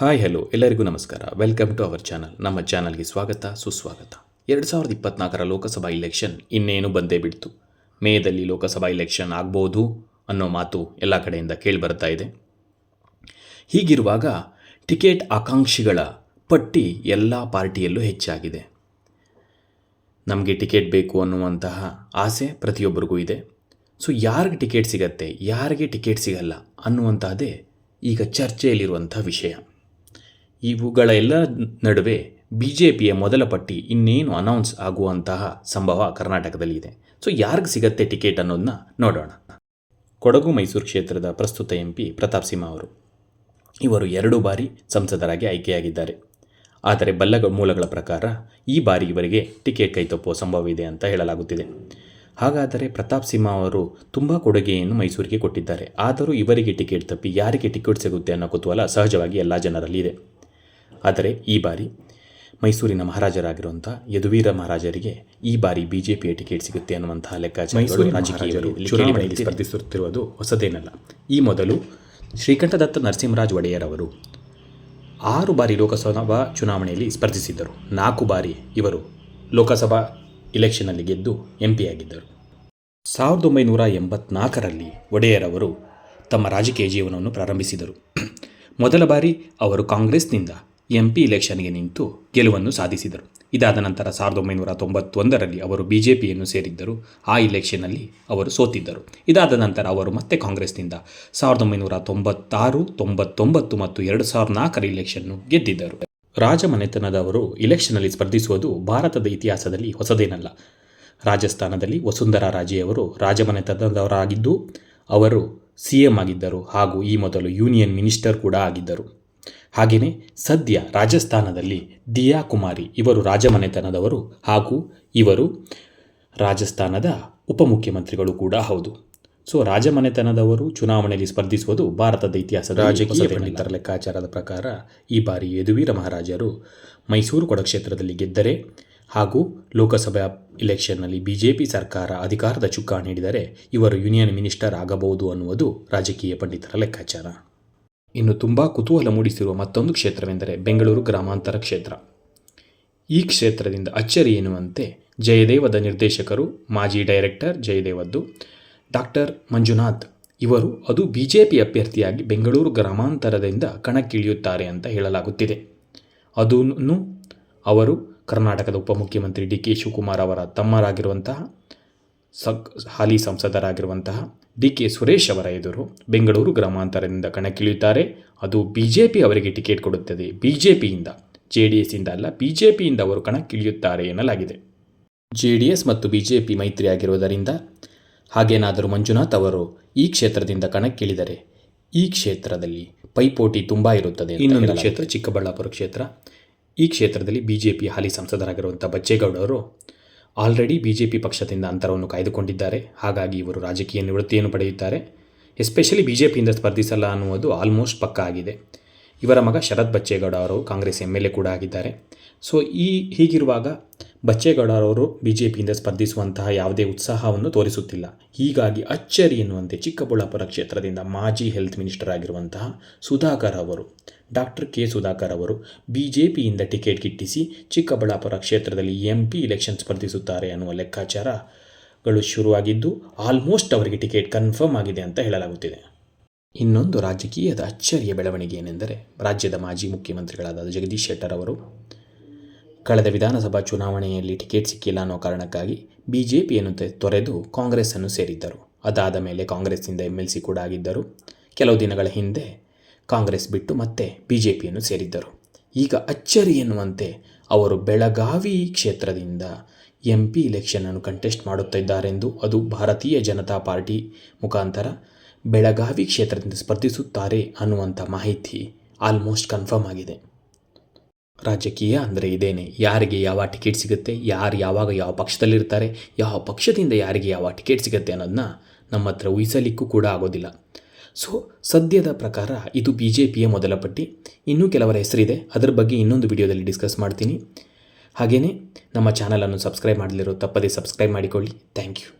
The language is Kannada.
ಹಾಯ್ ಹಲೋ ಎಲ್ಲರಿಗೂ ನಮಸ್ಕಾರ. ವೆಲ್ಕಮ್ ಟು ಅವರ್ ಚಾನಲ್ ನಮ್ಮ ಚಾನಲ್ಗೆ ಸ್ವಾಗತ, ಸುಸ್ವಾಗತ. ಎರಡು ಸಾವಿರದ ಇಪ್ಪತ್ನಾಲ್ಕರ ಲೋಕಸಭಾ ಇಲೆಕ್ಷನ್ ಇನ್ನೇನು ಬಂದೇ ಬಿಡ್ತು? ಮೇದಲ್ಲಿ ಲೋಕಸಭಾ ಇಲೆಕ್ಷನ್ ಆಗ್ಬೋದು ಅನ್ನೋ ಮಾತು ಎಲ್ಲ ಕಡೆಯಿಂದ ಕೇಳಿಬರ್ತಾ ಇದೆ. ಹೀಗಿರುವಾಗ ಟಿಕೆಟ್ ಆಕಾಂಕ್ಷಿಗಳ ಪಟ್ಟಿ ಎಲ್ಲ ಪಾರ್ಟಿಯಲ್ಲೂ ಹೆಚ್ಚಾಗಿದೆ. ನಮಗೆ ಟಿಕೆಟ್ ಬೇಕು ಅನ್ನುವಂತಹ ಆಸೆ ಪ್ರತಿಯೊಬ್ಬರಿಗೂ ಇದೆ. ಸೊ ಯಾರಿಗೆ ಟಿಕೆಟ್ ಸಿಗತ್ತೆ, ಯಾರಿಗೆ ಟಿಕೆಟ್ ಸಿಗಲ್ಲ ಅನ್ನುವಂತಹದ್ದೇ ಈಗ ಚರ್ಚೆಯಲ್ಲಿರುವಂಥ ವಿಷಯ. ಇವುಗಳ ಎಲ್ಲ ನಡುವೆ ಬಿ ಜೆ ಪಿಯ ಮೊದಲ ಪಟ್ಟಿ ಇನ್ನೇನು ಅನೌನ್ಸ್ ಆಗುವಂತಹ ಸಂಭವ ಕರ್ನಾಟಕದಲ್ಲಿ ಇದೆ. ಸೊ ಯಾರಿಗೆ ಸಿಗತ್ತೆ ಟಿಕೆಟ್ ಅನ್ನೋದನ್ನ ನೋಡೋಣ. ಕೊಡಗು ಮೈಸೂರು ಕ್ಷೇತ್ರದ ಪ್ರಸ್ತುತ ಎಂ ಪಿ ಪ್ರತಾಪ್ ಸಿಂಹ ಅವರು. ಇವರು ಎರಡು ಬಾರಿ ಸಂಸದರಾಗಿ ಆಯ್ಕೆಯಾಗಿದ್ದಾರೆ. ಆದರೆ ಬಲ್ಲ ಮೂಲಗಳ ಪ್ರಕಾರ ಈ ಬಾರಿ ಇವರಿಗೆ ಟಿಕೆಟ್ ಕೈತಪ್ಪುವ ಸಂಭವ ಇದೆ ಅಂತ ಹೇಳಲಾಗುತ್ತಿದೆ. ಹಾಗಾದರೆ ಪ್ರತಾಪ್ ಸಿಂಹ ಅವರು ತುಂಬ ಕೊಡುಗೆಯನ್ನು ಮೈಸೂರಿಗೆ ಕೊಟ್ಟಿದ್ದಾರೆ. ಆದರೂ ಇವರಿಗೆ ಟಿಕೆಟ್ ತಪ್ಪಿ ಯಾರಿಗೆ ಟಿಕೆಟ್ ಸಿಗುತ್ತೆ ಅನ್ನೋ ಕುತೂಹಲ ಸಹಜವಾಗಿ ಎಲ್ಲ ಜನರಲ್ಲಿ ಇದೆ. ಆದರೆ ಈ ಬಾರಿ ಮೈಸೂರಿನ ಮಹಾರಾಜರಾಗಿರುವಂಥ ಯದುವೀರ ಮಹಾರಾಜರಿಗೆ ಈ ಬಾರಿ ಬಿಜೆಪಿಯ ಟಿಕೆಟ್ ಸಿಗುತ್ತೆ ಅನ್ನುವಂತಹ ಲೆಕ್ಕಾಚಾರ ರಾಜಕೀಯರು ಚುನಾವಣೆಯಲ್ಲಿ ಸ್ಪರ್ಧಿಸುತ್ತಿರುವುದು ಹೊಸದೇನಲ್ಲ. ಈ ಮೊದಲು ಶ್ರೀಕಂಠದತ್ತ ನರಸಿಂಹರಾಜ್ ಒಡೆಯರ್ ಅವರು ಆರು ಬಾರಿ ಲೋಕಸಭಾ ಚುನಾವಣೆಯಲ್ಲಿ ಸ್ಪರ್ಧಿಸಿದ್ದರು. ನಾಲ್ಕು ಬಾರಿ ಇವರು ಲೋಕಸಭಾ ಇಲೆಕ್ಷನ್ನಲ್ಲಿ ಗೆದ್ದು ಎಂ ಆಗಿದ್ದರು. ಸಾವಿರದ ಒಂಬೈನೂರ ಎಂಬತ್ನಾಲ್ಕರಲ್ಲಿ ಒಡೆಯರ್ ಅವರು ತಮ್ಮ ರಾಜಕೀಯ ಜೀವನವನ್ನು ಪ್ರಾರಂಭಿಸಿದರು. ಮೊದಲ ಬಾರಿ ಅವರು ಕಾಂಗ್ರೆಸ್ನಿಂದ ಎಂ ಪಿ ಇಲೆಕ್ಷನ್ಗೆ ನಿಂತು ಗೆಲುವನ್ನು ಸಾಧಿಸಿದರು. ಇದಾದ ನಂತರ ಸಾವಿರದ ಒಂಬೈನೂರ ತೊಂಬತ್ತೊಂದರಲ್ಲಿ ಅವರು ಬಿ ಜೆ ಪಿಯನ್ನು ಸೇರಿದ್ದರು. ಆ ಇಲೆಕ್ಷನ್ನಲ್ಲಿ ಅವರು ಸೋತಿದ್ದರು. ಇದಾದ ನಂತರ ಅವರು ಮತ್ತೆ ಕಾಂಗ್ರೆಸ್ನಿಂದ ಸಾವಿರದ ಒಂಬೈನೂರ ತೊಂಬತ್ತಾರು, ತೊಂಬತ್ತೊಂಬತ್ತು ಮತ್ತು ಎರಡು ಸಾವಿರದ ನಾಲ್ಕರ ಇಲೆಕ್ಷನ್ನು ಗೆದ್ದಿದ್ದರು. ರಾಜಮನೆತನದವರು ಇಲೆಕ್ಷನ್ನಲ್ಲಿ ಸ್ಪರ್ಧಿಸುವುದು ಭಾರತದ ಇತಿಹಾಸದಲ್ಲಿ ಹೊಸದೇನಲ್ಲ. ರಾಜಸ್ಥಾನದಲ್ಲಿ ವಸುಂಧರಾ ರಾಜೆಯವರು ರಾಜಮನೆತನದವರಾಗಿದ್ದು, ಅವರು ಸಿ ಎಂ ಆಗಿದ್ದರು ಹಾಗೂ ಈ ಮೊದಲು ಯೂನಿಯನ್ ಮಿನಿಸ್ಟರ್ ಕೂಡ ಆಗಿದ್ದರು. ಹಾಗೆಯೇ ಸದ್ಯ ರಾಜಸ್ಥಾನದಲ್ಲಿ ದಿಯಾ ಕುಮಾರಿ ಇವರು ರಾಜಮನೆತನದವರು ಹಾಗೂ ಇವರು ರಾಜಸ್ಥಾನದ ಉಪಮುಖ್ಯಮಂತ್ರಿಗಳು ಕೂಡ ಹೌದು. ಸೊ ರಾಜಮನೆತನದವರು ಚುನಾವಣೆಯಲ್ಲಿ ಸ್ಪರ್ಧಿಸುವುದು ಭಾರತದ ಇತಿಹಾಸದ ರಾಜಕೀಯ ಪಂಡಿತರ ಲೆಕ್ಕಾಚಾರದ ಪ್ರಕಾರ ಈ ಬಾರಿ ಯದುವೀರ ಮಹಾರಾಜರು ಮೈಸೂರು ಕೊಡಕ್ಷೇತ್ರದಲ್ಲಿ ಗೆದ್ದರೆ ಹಾಗೂ ಲೋಕಸಭಾ ಇಲೆಕ್ಷನ್ನಲ್ಲಿ ಬಿಜೆಪಿ ಸರ್ಕಾರ ಅಧಿಕಾರದ ಚುಕ್ಕಾಣಿ ನೀಡಿದರೆ ಇವರು ಯೂನಿಯನ್ ಮಿನಿಸ್ಟರ್ ಆಗಬಹುದು ಅನ್ನುವುದು ರಾಜಕೀಯ ಪಂಡಿತರ ಲೆಕ್ಕಾಚಾರ. ಇನ್ನು ತುಂಬ ಕುತೂಹಲ ಮೂಡಿಸಿರುವ ಮತ್ತೊಂದು ಕ್ಷೇತ್ರವೆಂದರೆ ಬೆಂಗಳೂರು ಗ್ರಾಮಾಂತರ ಕ್ಷೇತ್ರ. ಈ ಕ್ಷೇತ್ರದಿಂದ ಅಚ್ಚರಿ ಎನ್ನುವಂತೆ ಜಯದೇವದ ನಿರ್ದೇಶಕರು, ಮಾಜಿ ಡೈರೆಕ್ಟರ್ ಜಯದೇವದ್ದು, ಡಾಕ್ಟರ್ ಮಂಜುನಾಥ್ ಇವರು ಅದು ಬಿ ಜೆ ಪಿ ಅಭ್ಯರ್ಥಿಯಾಗಿ ಬೆಂಗಳೂರು ಗ್ರಾಮಾಂತರದಿಂದ ಕಣಕ್ಕಿಳಿಯುತ್ತಾರೆ ಅಂತ ಹೇಳಲಾಗುತ್ತಿದೆ. ಅದನ್ನು ಅವರು ಕರ್ನಾಟಕದ ಉಪಮುಖ್ಯಮಂತ್ರಿ ಡಿ ಕೆ ಶಿವಕುಮಾರ್ ಅವರ ತಮ್ಮರಾಗಿರುವಂತಹ ಸಕ್ ಹಾಲಿ ಸಂಸದರಾಗಿರುವಂತಹ ಡಿ ಕೆ ಸುರೇಶ್ ಅವರ ಎದುರು ಬೆಂಗಳೂರು ಗ್ರಾಮಾಂತರದಿಂದ ಕಣಕ್ಕಿಳಿಯುತ್ತಾರೆ. ಅದು ಬಿ ಜೆ ಪಿ ಅವರಿಗೆ ಟಿಕೆಟ್ ಕೊಡುತ್ತದೆ. ಬಿ ಜೆ ಪಿಯಿಂದ ಜೆ ಡಿ ಎಸ್ಸಿಂದ ಅಲ್ಲ ಬಿ ಜೆ ಪಿಯಿಂದ ಅವರು ಕಣಕ್ಕಿಳಿಯುತ್ತಾರೆ ಎನ್ನಲಾಗಿದೆ. ಜೆ ಡಿ ಎಸ್ ಮತ್ತು ಬಿ ಜೆ ಪಿ ಮೈತ್ರಿಯಾಗಿರುವುದರಿಂದ ಹಾಗೇನಾದರೂ ಮಂಜುನಾಥ್ ಅವರು ಈ ಕ್ಷೇತ್ರದಿಂದ ಕಣಕ್ಕಿಳಿದರೆ ಈ ಕ್ಷೇತ್ರದಲ್ಲಿ ಪೈಪೋಟಿ ತುಂಬ ಇರುತ್ತದೆ ಇನ್ನೊಂದು ಕ್ಷೇತ್ರ ಚಿಕ್ಕಬಳ್ಳಾಪುರ ಕ್ಷೇತ್ರ. ಈ ಕ್ಷೇತ್ರದಲ್ಲಿ ಬಿ ಜೆ ಪಿ ಹಾಲಿ ಸಂಸದರಾಗಿರುವಂಥ ಬಚ್ಚೇಗೌಡರು ಆಲ್ರೆಡಿ ಬಿ ಜೆ ಪಿ ಪಕ್ಷದಿಂದ ಅಂತರವನ್ನು ಕಾಯ್ದುಕೊಂಡಿದ್ದಾರೆ. ಹಾಗಾಗಿ ಇವರು ರಾಜಕೀಯ ನಿವೃತ್ತಿಯನ್ನು ಪಡೆಯುತ್ತಾರೆ. ಎಸ್ಪೆಷಲಿ ಬಿ ಜೆ ಪಿಯಿಂದ ಸ್ಪರ್ಧಿಸಲ್ಲ ಅನ್ನುವುದು ಆಲ್ಮೋಸ್ಟ್ ಪಕ್ಕ ಆಗಿದೆ. ಇವರ ಮಗ ಶರತ್ ಬಚ್ಚೇಗೌಡ ಅವರು ಕಾಂಗ್ರೆಸ್ ಎಂ ಎಲ್ ಎ ಕೂಡ ಆಗಿದ್ದಾರೆ. ಸೊ ಈ ಹೀಗಿರುವಾಗ ಬಚ್ಚೇಗೌಡರವರು ಬಿ ಜೆ ಪಿಯಿಂದ ಸ್ಪರ್ಧಿಸುವಂತಹ ಯಾವುದೇ ಉತ್ಸಾಹವನ್ನು ತೋರಿಸುತ್ತಿಲ್ಲ. ಹೀಗಾಗಿ ಅಚ್ಚರಿ ಎನ್ನುವಂತೆ ಚಿಕ್ಕಬಳ್ಳಾಪುರ ಕ್ಷೇತ್ರದಿಂದ ಮಾಜಿ ಹೆಲ್ತ್ ಮಿನಿಸ್ಟರ್ ಆಗಿರುವಂತಹ ಸುಧಾಕರ್ ಅವರು, ಡಾಕ್ಟರ್ ಕೆ ಸುಧಾಕರ್ ಅವರು ಬಿ ಜೆ ಪಿಯಿಂದ ಟಿಕೆಟ್ ಗಿಟ್ಟಿಸಿ ಚಿಕ್ಕಬಳ್ಳಾಪುರ ಕ್ಷೇತ್ರದಲ್ಲಿ ಎಂ ಪಿ ಇಲೆಕ್ಷನ್ ಸ್ಪರ್ಧಿಸುತ್ತಾರೆ ಅನ್ನುವ ಲೆಕ್ಕಾಚಾರಗಳು ಶುರುವಾಗಿದ್ದು ಆಲ್ಮೋಸ್ಟ್ ಅವರಿಗೆ ಟಿಕೆಟ್ ಕನ್ಫರ್ಮ್ ಆಗಿದೆ ಅಂತ ಹೇಳಲಾಗುತ್ತಿದೆ. ಇನ್ನೊಂದು ರಾಜಕೀಯದ ಅಚ್ಚರಿಯ ಬೆಳವಣಿಗೆ ಏನೆಂದರೆ, ರಾಜ್ಯದ ಮಾಜಿ ಮುಖ್ಯಮಂತ್ರಿಗಳಾದ ಜಗದೀಶ್ ಶೆಟ್ಟರ್ ಅವರು ಕಳೆದ ವಿಧಾನಸಭಾ ಚುನಾವಣೆಯಲ್ಲಿ ಟಿಕೆಟ್ ಸಿಕ್ಕಿಲ್ಲ ಅನ್ನೋ ಕಾರಣಕ್ಕಾಗಿ ಬಿ ಜೆ ಪಿಯನ್ನು ತೊರೆದು ಸೇರಿದ್ದರು. ಅದಾದ ಮೇಲೆ ಕಾಂಗ್ರೆಸ್ನಿಂದ ಎಂ ಎಲ್ ಸಿ ಕೂಡ ಆಗಿದ್ದರು. ಕೆಲವು ದಿನಗಳ ಹಿಂದೆ ಕಾಂಗ್ರೆಸ್ ಬಿಟ್ಟು ಮತ್ತೆ ಬಿ ಜೆ ಪಿಯನ್ನು ಸೇರಿದ್ದರು. ಈಗ ಅಚ್ಚರಿ ಎನ್ನುವಂತೆ ಅವರು ಬೆಳಗಾವಿ ಕ್ಷೇತ್ರದಿಂದ ಎಂ ಪಿ ಇಲೆಕ್ಷನನ್ನು ಕಂಟೆಸ್ಟ್ ಮಾಡುತ್ತಿದ್ದಾರೆಂದು ಅದು ಭಾರತೀಯ ಜನತಾ ಪಾರ್ಟಿ ಮುಖಾಂತರ ಬೆಳಗಾವಿ ಕ್ಷೇತ್ರದಿಂದ ಸ್ಪರ್ಧಿಸುತ್ತಾರೆ ಅನ್ನುವಂಥ ಮಾಹಿತಿ ಆಲ್ಮೋಸ್ಟ್ ಕನ್ಫರ್ಮ್ ಆಗಿದೆ. ರಾಜಕೀಯ ಅಂದರೆ ಇದೇನೆ, ಯಾರಿಗೆ ಯಾವ ಟಿಕೆಟ್ ಸಿಗುತ್ತೆ, ಯಾರು ಯಾವಾಗ ಯಾವ ಪಕ್ಷದಲ್ಲಿರ್ತಾರೆ, ಯಾವ ಪಕ್ಷದಿಂದ ಯಾರಿಗೆ ಯಾವ ಟಿಕೆಟ್ ಸಿಗುತ್ತೆ ಅನ್ನೋದನ್ನ ನಮ್ಮ ಹತ್ರ ಊಹಿಸಲಿಕ್ಕೂ ಕೂಡ ಆಗೋದಿಲ್ಲ. ಸೊ ಸದ್ಯದ ಪ್ರಕಾರ ಇದು ಬಿ ಜೆ ಪಿಯ ಮೊದಲ ಪಟ್ಟಿ. ಇನ್ನೂ ಕೆಲವರ ಹೆಸರಿದೆ. ಅದರ ಬಗ್ಗೆ ಇನ್ನೊಂದು ವಿಡಿಯೋದಲ್ಲಿ ಡಿಸ್ಕಸ್ ಮಾಡ್ತೀನಿ. ಹಾಗೆಯೇ ನಮ್ಮ ಚಾನಲನ್ನು ಸಬ್ಸ್ಕ್ರೈಬ್ ಮಾಡಲಿರೋ ತಪ್ಪದೇ ಸಬ್ಸ್ಕ್ರೈಬ್ ಮಾಡಿಕೊಳ್ಳಿ. Thank you.